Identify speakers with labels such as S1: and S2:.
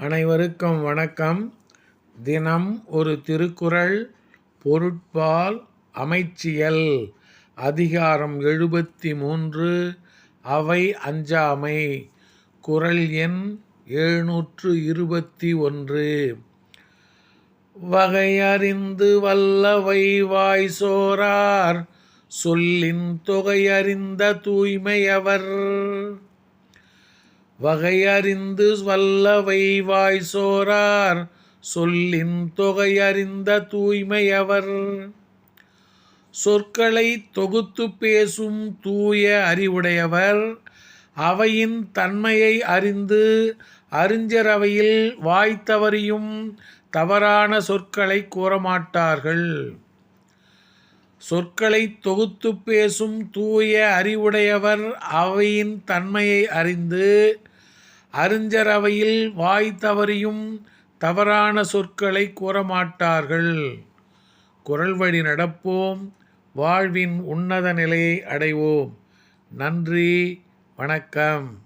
S1: அனைவருக்கும் வணக்கம். தினம் ஒரு திருக்குறள் பொருட்பால் அமைச்சியல் அதிகாரம் எழுபத்தி மூன்று அவை அஞ்சாமை குறள் எண் எழுநூற்று இருபத்தி ஒன்று. வகையறிந்து வல்லவை வாய் சோரார் சொல்லின் தொகையறிந்த தூய்மையவர். வகையறிந்து வல்லவை வாய் சோரார் சொல்லின் தொகையறிந்த தூய்மையவர். சொற்களை தொகுத்து பேசும் தூய அறிவுடையவர் அவையின் தன்மையை அறிந்து அறிஞரவையில் வாய்த்தவறியும் தவறான சொற்களை கூறமாட்டார்கள். சொற்களை தொகுத்து பேசும் தூய அறிவுடையவர் அவையின் தன்மையை அறிந்து அறிஞரவையில் வாய் தவறியும் தவறான சொற்களை கூறமாட்டார்கள். குரல் வழி நடப்போம் வாழ்வின் உன்னத நிலையை அடைவோம். நன்றி வணக்கம்.